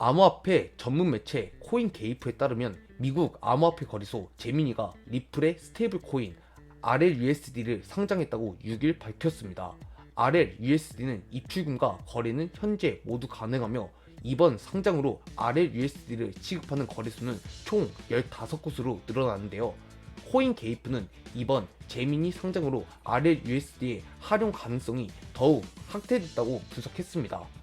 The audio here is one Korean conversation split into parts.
암호화폐 전문 매체 코인 게이프에 따르면 미국 암호화폐 거래소 제미니가 리플의 스테이블 코인 RLUSD를 상장했다고 6일 밝혔습니다. RLUSD는 입출금과 거래는 현재 모두 가능하며 이번 상장으로 RLUSD를 취급하는 거래소는 총 15곳으로 늘어났는데요. 코인 게이프는 이번 제미니 상장으로 RLUSD의 활용 가능성이 더욱 확대됐다고 분석했습니다.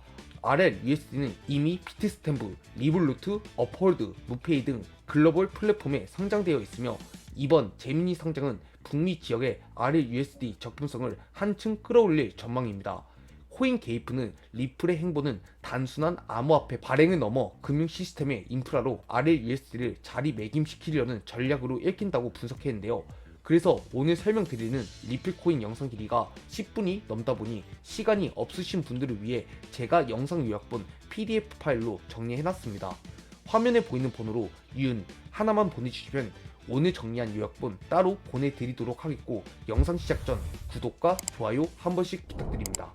RLUSD는 이미 비트스탬프, 리블루트, 업홀드, 무페이 등 글로벌 플랫폼에 상장되어 있으며 이번 제미니 상장은 북미 지역의 RLUSD 적분성을 한층 끌어올릴 전망입니다. 코인 게이프는 리플의 행보는 단순한 암호화폐 발행을 넘어 금융 시스템의 인프라로 RLUSD를 자리매김시키려는 전략으로 읽힌다고 분석했는데요. 그래서 오늘 설명드리는 리플코인 영상 길이가 10분이 넘다 보니 시간이 없으신 분들을 위해 제가 영상 요약본 PDF 파일로 정리해놨습니다. 화면에 보이는 번호로 윤 하나만 보내주시면 오늘 정리한 요약본 따로 보내드리도록 하겠고 영상 시작 전 구독과 좋아요 한 번씩 부탁드립니다.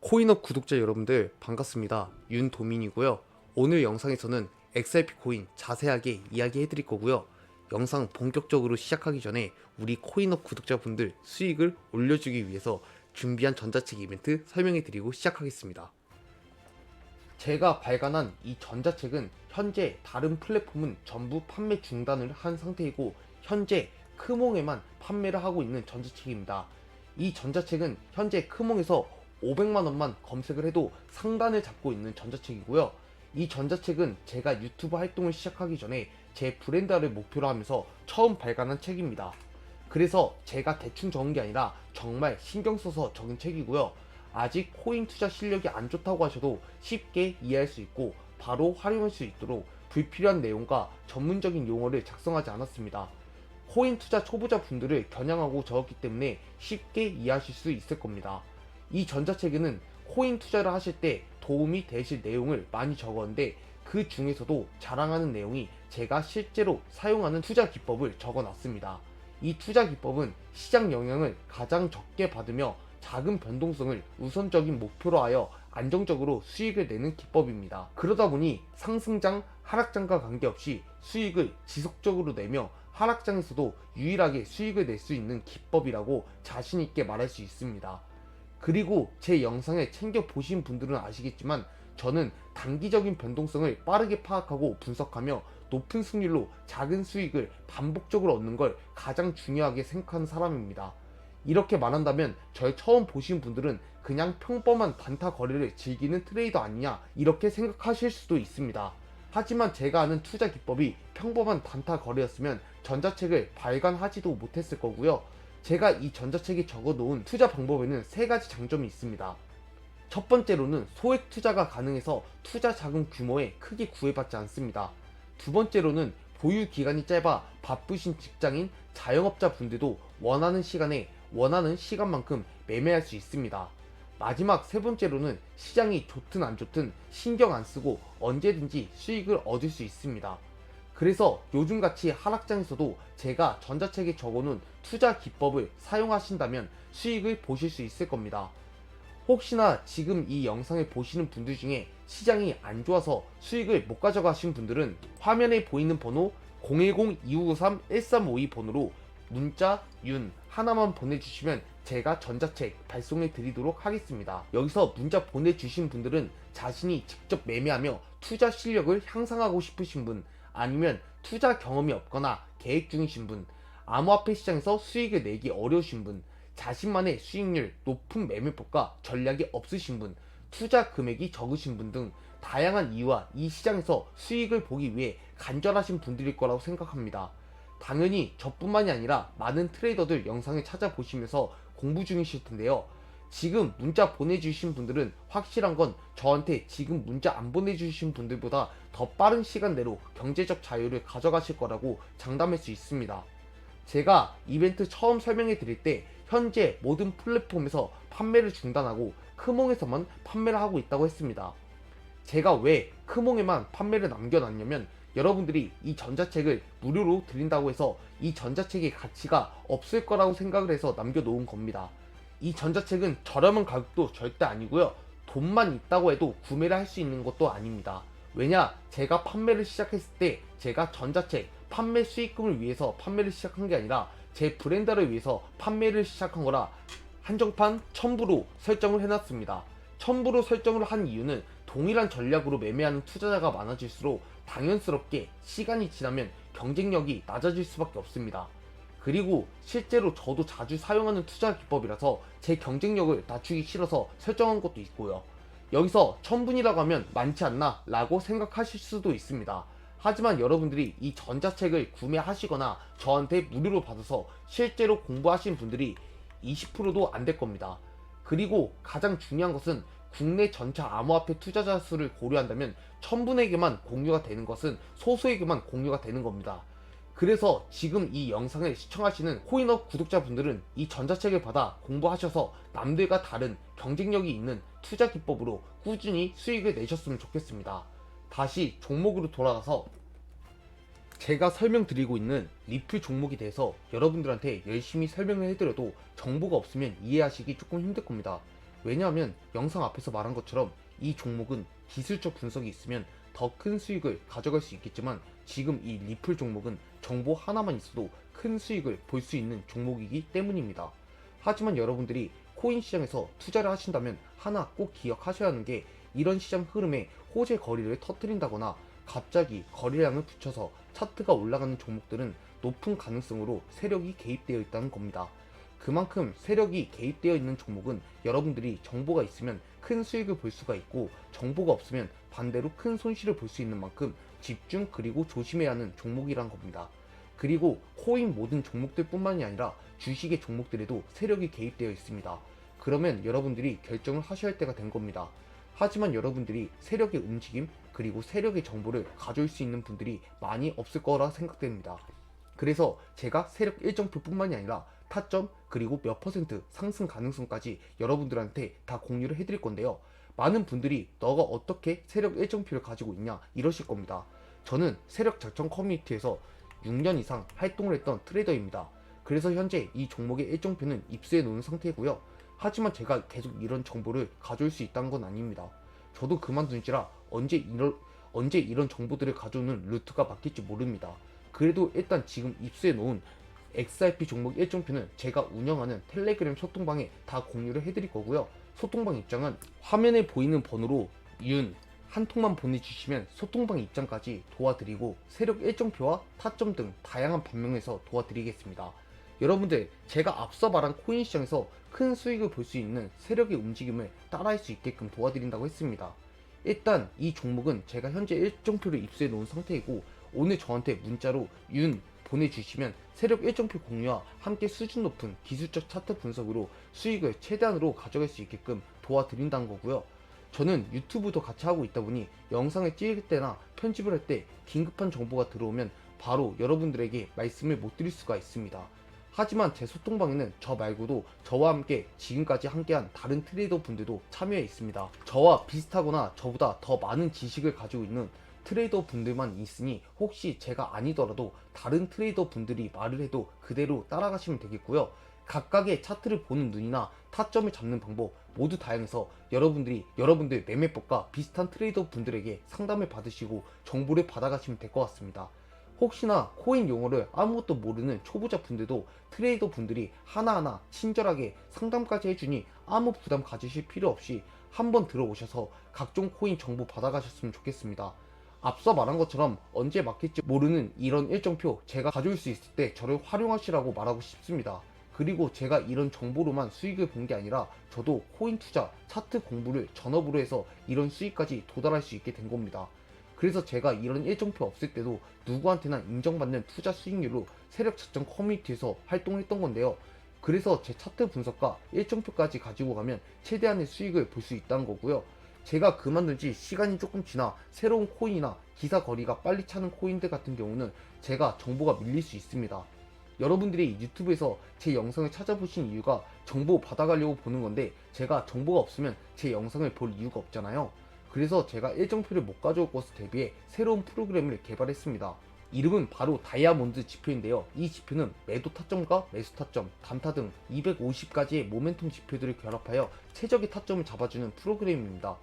코인업 구독자 여러분들 반갑습니다. 윤도민이고요. 오늘 영상에서는 XRP 코인 자세하게 이야기해 드릴 거고요. 영상 본격적으로 시작하기 전에 우리 코인업 구독자분들 수익을 올려주기 위해서 준비한 전자책 이벤트 설명해 드리고 시작하겠습니다. 제가 발간한 이 전자책은 현재 다른 플랫폼은 전부 판매 중단을 한 상태이고 현재 크몽에만 판매를 하고 있는 전자책입니다. 이 전자책은 현재 크몽에서 500만 원만 검색을 해도 상단을 잡고 있는 전자책이고요. 이 전자책은 제가 유튜브 활동을 시작하기 전에 제 브랜드화를 목표로 하면서 처음 발간한 책입니다. 그래서 제가 대충 적은 게 아니라 정말 신경 써서 적은 책이고요. 아직 코인 투자 실력이 안 좋다고 하셔도 쉽게 이해할 수 있고 바로 활용할 수 있도록 불필요한 내용과 전문적인 용어를 작성하지 않았습니다. 코인 투자 초보자 분들을 겨냥하고 적었기 때문에 쉽게 이해하실 수 있을 겁니다. 이 전자책에는 코인 투자를 하실 때 도움이 되실 내용을 많이 적었는데 그 중에서도 자랑하는 내용이 제가 실제로 사용하는 투자 기법을 적어 놨습니다. 이 투자 기법은 시장 영향을 가장 적게 받으며 작은 변동성을 우선적인 목표로 하여 안정적으로 수익을 내는 기법입니다. 그러다 보니 상승장, 하락장과 관계없이 수익을 지속적으로 내며 하락장에서도 유일하게 수익을 낼 수 있는 기법이라고 자신있게 말할 수 있습니다. 그리고 제 영상을 챙겨 보신 분들은 아시겠지만 저는 단기적인 변동성을 빠르게 파악하고 분석하며 높은 승률로 작은 수익을 반복적으로 얻는 걸 가장 중요하게 생각하는 사람입니다. 이렇게 말한다면 절 처음 보신 분들은 그냥 평범한 단타 거래를 즐기는 트레이더 아니냐 이렇게 생각하실 수도 있습니다. 하지만 제가 아는 투자 기법이 평범한 단타 거래였으면 전자책을 발간하지도 못했을 거고요. 제가 이 전자책에 적어 놓은 투자 방법에는 세 가지 장점이 있습니다. 첫 번째로는 소액 투자가 가능해서 투자 자금 규모에 크게 구애받지 않습니다. 두 번째로는 보유 기간이 짧아 바쁘신 직장인 자영업자 분들도 원하는 시간에 원하는 시간만큼 매매할 수 있습니다. 마지막 세 번째로는 시장이 좋든 안 좋든 신경 안 쓰고 언제든지 수익을 얻을 수 있습니다. 그래서 요즘같이 하락장에서도 제가 전자책에 적어놓은 투자 기법을 사용하신다면 수익을 보실 수 있을 겁니다. 혹시나 지금 이 영상을 보시는 분들 중에 시장이 안 좋아서 수익을 못 가져가신 분들은 화면에 보이는 번호 010-2593-1352 번호로 문자 윤 하나만 보내주시면 제가 전자책 발송해 드리도록 하겠습니다. 여기서 문자 보내주신 분들은 자신이 직접 매매하며 투자 실력을 향상하고 싶으신 분 아니면 투자 경험이 없거나 계획 중이신 분 암호화폐 시장에서 수익을 내기 어려우신 분 자신만의 수익률 높은 매매법과 전략이 없으신 분 투자 금액이 적으신 분 등 다양한 이유와 이 시장에서 수익을 보기 위해 간절하신 분들일 거라고 생각합니다. 당연히 저뿐만이 아니라 많은 트레이더들 영상을 찾아보시면서 공부 중이실 텐데요. 지금 문자 보내주신 분들은 확실한 건 저한테 지금 문자 안 보내주신 분들보다 더 빠른 시간 내로 경제적 자유를 가져가실 거라고 장담할 수 있습니다. 제가 이벤트 처음 설명해 드릴 때 현재 모든 플랫폼에서 판매를 중단하고 크몽에서만 판매를 하고 있다고 했습니다. 제가 왜 크몽에만 판매를 남겨놨냐면 여러분들이 이 전자책을 무료로 드린다고 해서 이 전자책의 가치가 없을 거라고 생각을 해서 남겨놓은 겁니다. 이 전자책은 저렴한 가격도 절대 아니고요. 돈만 있다고 해도 구매를 할 수 있는 것도 아닙니다. 왜냐, 제가 판매를 시작했을 때 제가 전자책 판매 수익금을 위해서 판매를 시작한 게 아니라 제 브랜드를 위해서 판매를 시작한 거라 한정판 첨부로 설정을 해놨습니다. 첨부로 설정을 한 이유는 동일한 전략으로 매매하는 투자자가 많아질수록 당연스럽게 시간이 지나면 경쟁력이 낮아질 수밖에 없습니다. 그리고 실제로 저도 자주 사용하는 투자 기법이라서 제 경쟁력을 낮추기 싫어서 설정한 것도 있고요. 여기서 천분이라고 하면 많지 않나 라고 생각하실 수도 있습니다. 하지만 여러분들이 이 전자책을 구매하시거나 저한테 무료로 받아서 실제로 공부하신 분들이 20%도 안 될 겁니다. 그리고 가장 중요한 것은 국내 전체 암호화폐 투자자 수를 고려한다면 천분에게만 공유가 되는 것은 소수에게만 공유가 되는 겁니다. 그래서 지금 이 영상을 시청하시는 코인업 구독자분들은 이 전자책을 받아 공부하셔서 남들과 다른 경쟁력이 있는 투자 기법으로 꾸준히 수익을 내셨으면 좋겠습니다. 다시 종목으로 돌아가서 제가 설명드리고 있는 리플 종목에 대해서 여러분들한테 열심히 설명을 해드려도 정보가 없으면 이해하시기 조금 힘들 겁니다. 왜냐하면 영상 앞에서 말한 것처럼 이 종목은 기술적 분석이 있으면 더 큰 수익을 가져갈 수 있겠지만 지금 이 리플 종목은 정보 하나만 있어도 큰 수익을 볼 수 있는 종목이기 때문입니다. 하지만 여러분들이 코인 시장에서 투자를 하신다면 하나 꼭 기억하셔야 하는 게 이런 시장 흐름에 호재 거리를 터뜨린다거나 갑자기 거래량을 붙여서 차트가 올라가는 종목들은 높은 가능성으로 세력이 개입되어 있다는 겁니다. 그만큼 세력이 개입되어 있는 종목은 여러분들이 정보가 있으면 큰 수익을 볼 수가 있고 정보가 없으면 반대로 큰 손실을 볼 수 있는 만큼 집중 그리고 조심해야 하는 종목이란 겁니다. 그리고 코인 모든 종목들 뿐만이 아니라 주식의 종목들에도 세력이 개입되어 있습니다. 그러면 여러분들이 결정을 하셔야 할 때가 된 겁니다. 하지만 여러분들이 세력의 움직임 그리고 세력의 정보를 가져올 수 있는 분들이 많이 없을 거라 생각됩니다. 그래서 제가 세력 일정표 뿐만이 아니라 타점 그리고 몇 퍼센트 상승 가능성까지 여러분들한테 다 공유를 해드릴 건데요. 많은 분들이 너가 어떻게 세력 일정표를 가지고 있냐 이러실 겁니다. 저는 세력 작전 커뮤니티에서 6년 이상 활동을 했던 트레이더입니다. 그래서 현재 이 종목의 일정표는 입수해 놓은 상태고요. 하지만 제가 계속 이런 정보를 가져올 수 있다는 건 아닙니다. 저도 그만둔지라 언제 이런 언제 이런 정보들을 가져오는 루트가 바뀔지 모릅니다. 그래도 일단 지금 입수해 놓은 XRP 종목 일정표는 제가 운영하는 텔레그램 소통방에 다 공유를 해드릴 거고요. 소통방 입장은 화면에 보이는 번호로 윤 한 통만 보내주시면 소통방 입장까지 도와드리고 세력 일정표와 타점 등 다양한 반면에서 도와드리겠습니다. 여러분들 제가 앞서 말한 코인 시장에서 큰 수익을 볼 수 있는 세력의 움직임을 따라할 수 있게끔 도와드린다고 했습니다. 일단 이 종목은 제가 현재 일정표를 입수해 놓은 상태이고 오늘 저한테 문자로 윤 보내주시면 세력 일정표 공유와 함께 수준 높은 기술적 차트 분석으로 수익을 최대한으로 가져갈 수 있게끔 도와드린다는 거고요. 저는 유튜브도 같이 하고 있다 보니 영상을 찍을 때나 편집을 할 때 긴급한 정보가 들어오면 바로 여러분들에게 말씀을 못 드릴 수가 있습니다. 하지만 제 소통방에는 저 말고도 저와 함께 지금까지 함께한 다른 트레이더 분들도 참여해 있습니다. 저와 비슷하거나 저보다 더 많은 지식을 가지고 있는 트레이더 분들만 있으니 혹시 제가 아니더라도 다른 트레이더 분들이 말을 해도 그대로 따라가시면 되겠고요. 각각의 차트를 보는 눈이나 타점을 잡는 방법 모두 다양해서 여러분들이 여러분들 매매법과 비슷한 트레이더 분들에게 상담을 받으시고 정보를 받아가시면 될 것 같습니다. 혹시나 코인 용어를 아무것도 모르는 초보자 분들도 트레이더 분들이 하나하나 친절하게 상담까지 해주니 아무 부담 가지실 필요 없이 한번 들어오셔서 각종 코인 정보 받아가셨으면 좋겠습니다. 앞서 말한 것처럼 언제 막힐지 모르는 이런 일정표 제가 가져올 수 있을 때 저를 활용하시라고 말하고 싶습니다. 그리고 제가 이런 정보로만 수익을 본 게 아니라 저도 코인 투자, 차트 공부를 전업으로 해서 이런 수익까지 도달할 수 있게 된 겁니다. 그래서 제가 이런 일정표 없을 때도 누구한테나 인정받는 투자 수익률로 세력 작전 커뮤니티에서 활동했던 건데요. 그래서 제 차트 분석과 일정표까지 가지고 가면 최대한의 수익을 볼 수 있다는 거고요. 제가 그만둔 지 시간이 조금 지나 새로운 코인이나 기사 거리가 빨리 차는 코인들 같은 경우는 제가 정보가 밀릴 수 있습니다. 여러분들이 유튜브에서 제 영상을 찾아보신 이유가 정보 받아가려고 보는 건데 제가 정보가 없으면 제 영상을 볼 이유가 없잖아요. 그래서 제가 일정표를 못 가져올 것을 대비해 새로운 프로그램을 개발했습니다. 이름은 바로 다이아몬드 지표인데요. 이 지표는 매도 타점과 매수 타점, 단타 등 250가지의 모멘텀 지표들을 결합하여 최적의 타점을 잡아주는 프로그램입니다.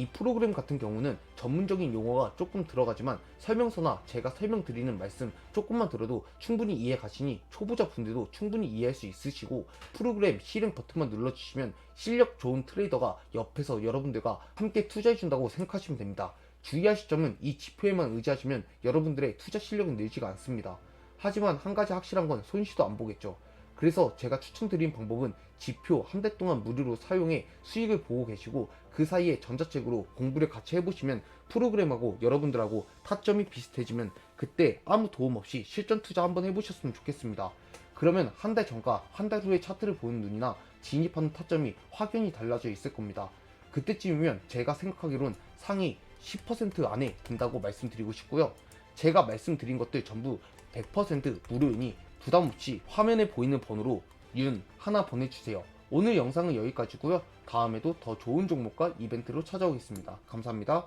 이 프로그램 같은 경우는 전문적인 용어가 조금 들어가지만 설명서나 제가 설명드리는 말씀 조금만 들어도 충분히 이해 가시니 초보자 분들도 충분히 이해할 수 있으시고 프로그램 실행 버튼만 눌러주시면 실력 좋은 트레이더가 옆에서 여러분들과 함께 투자해준다고 생각하시면 됩니다. 주의하실 점은 이 지표에만 의지하시면 여러분들의 투자 실력은 늘지가 않습니다. 하지만 한 가지 확실한 건 손실도 안 보겠죠. 그래서 제가 추천드린 방법은 지표 한 달 동안 무료로 사용해 수익을 보고 계시고 그 사이에 전자책으로 공부를 같이 해보시면 프로그램하고 여러분들하고 타점이 비슷해지면 그때 아무 도움 없이 실전 투자 한번 해보셨으면 좋겠습니다. 그러면 한 달 전과 한 달 후의 차트를 보는 눈이나 진입하는 타점이 확연히 달라져 있을 겁니다. 그때쯤이면 제가 생각하기론 상위 10% 안에 든다고 말씀드리고 싶고요. 제가 말씀드린 것들 전부 100% 무료이니 부담 없이 화면에 보이는 번호로 윤 하나 보내주세요. 오늘 영상은 여기까지고요. 다음에도 더 좋은 종목과 이벤트로 찾아오겠습니다. 감사합니다.